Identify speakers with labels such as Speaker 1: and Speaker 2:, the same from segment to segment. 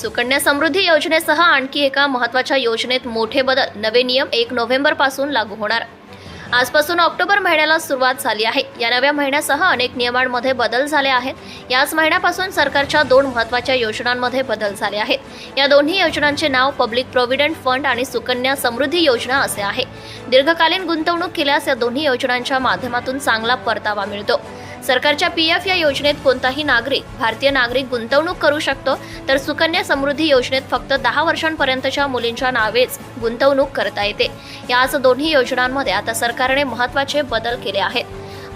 Speaker 1: सुकन्या समृद्धी योजनेसह आणखी एका महत्त्वाच्या योजनेत मोठे बदल नवे नियम एक नोव्हेंबरपासून लागू होणार. आजपासून ऑक्टोबर महिन्याला सुरुवात झाली आहे. या नव्या महिन्यासह अनेक नियमांमध्ये बदल झाले आहेत. याच महिन्यापासून सरकारच्या दोन महत्त्वाच्या योजनांमध्ये बदल झाले आहेत. या दोन्ही योजनांचे नाव पब्लिक प्रॉव्हिडंट फंड आणि सुकन्या समृद्धी योजना असे आहे. दीर्घकालीन गुंतवणूक केल्यास या दोन्ही योजनांच्या माध्यमातून चांगला परतावा मिळतो. सरकारच्या पी एफ या योजनेत कोणताही नागरिक भारतीय नागरिक गुंतवणूक करू शकतो तर सुकन्या समृद्धी योजनेत फक्त दहा वर्षांपर्यंतच्या मुलींच्या नावेच गुंतवणूक करता येते. याच दोन्ही योजनांमध्ये आता सरकारने महत्त्वाचे बदल केले आहेत.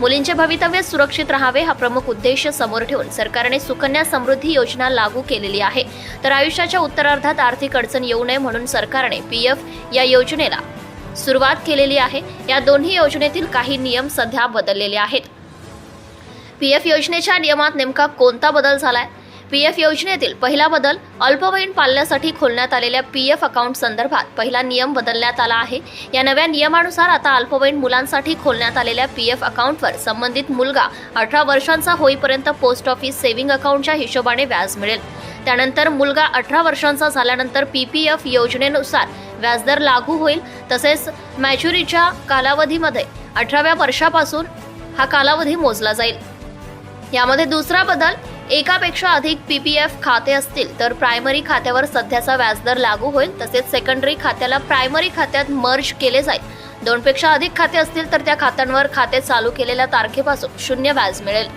Speaker 1: मुलींचे भवितव्य सुरक्षित राहावे हा प्रमुख उद्देश समोर ठेवून सरकारने सुकन्या समृद्धी योजना लागू केलेली आहे. तर आयुष्याच्या उत्तरार्धात आर्थिक अडचण येऊ नये म्हणून सरकारने पी एफ या योजनेला सुरुवात केलेली आहे. या दोन्ही योजनेतील काही नियम सध्या बदललेले आहेत. पी एफ योजनेच्या नियमात नेमका कोणता बदल झालाय? पी एफ योजनेतील पहिला बदल अल्पवयीन पालण्यासाठी खोलण्यात आलेल्या पी एफ अकाउंट संदर्भात पहिला नियम बदलण्यात आला आहे. या नव्या नियमानुसार आता अल्पवयीन मुलांसाठी खोलण्यात आलेल्या पी एफ अकाउंटवर संबंधित मुलगा अठरा वर्षांचा होईपर्यंत पोस्ट ऑफिस सेव्हिंग अकाउंटच्या हिशोबाने व्याज मिळेल. त्यानंतर मुलगा अठरा वर्षांचा झाल्यानंतर पी पी एफ योजनेनुसार व्याजदर लागू होईल. तसेच मॅच्युरीच्या कालावधीमध्ये अठराव्या वर्षापासून हा कालावधी मोजला जाईल. यामध्ये दुसरा बदल एकापेक्षा अधिक पी पी एफ खाते असतील तर प्रायमरी खात्यावर सध्याचा व्याजदर लागू होईल तसेच सेकंडरी खात्याला प्रायमरी खात्यात मर्ज केले जाईल. दोनपेक्षा अधिक खाते असतील तर त्या खात्यांवर खाते चालू केलेल्या तारखेपासून शून्य व्याज मिळेल.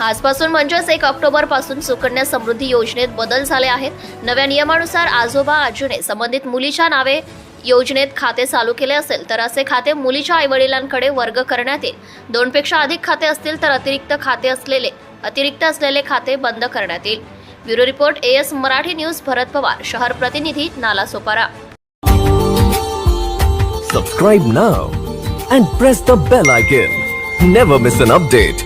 Speaker 1: आजपासून म्हणजेच एक ऑक्टोबरपासून सुकन्या समृद्धी योजनेत बदल झाले आहेत. नव्या नियमानुसार आजोबा आजीने संबंधित मुलीच्या नावे योजनेत खाते चालू केले असेल तर असे खाते मुलीच्या आईवडिलांकडे वर्ग करण्यात येईल. दोनपेक्षा अधिक खाते असतील तर अतिरिक्त खाते असलेले अतिरिक्त असलेले खाते बंद करण्यात येईल. Bureau report A S Marathi news Bharat Pawar. शहर प्रतिनिधी Nalasopara
Speaker 2: subscribe now and press the bell icon never miss an update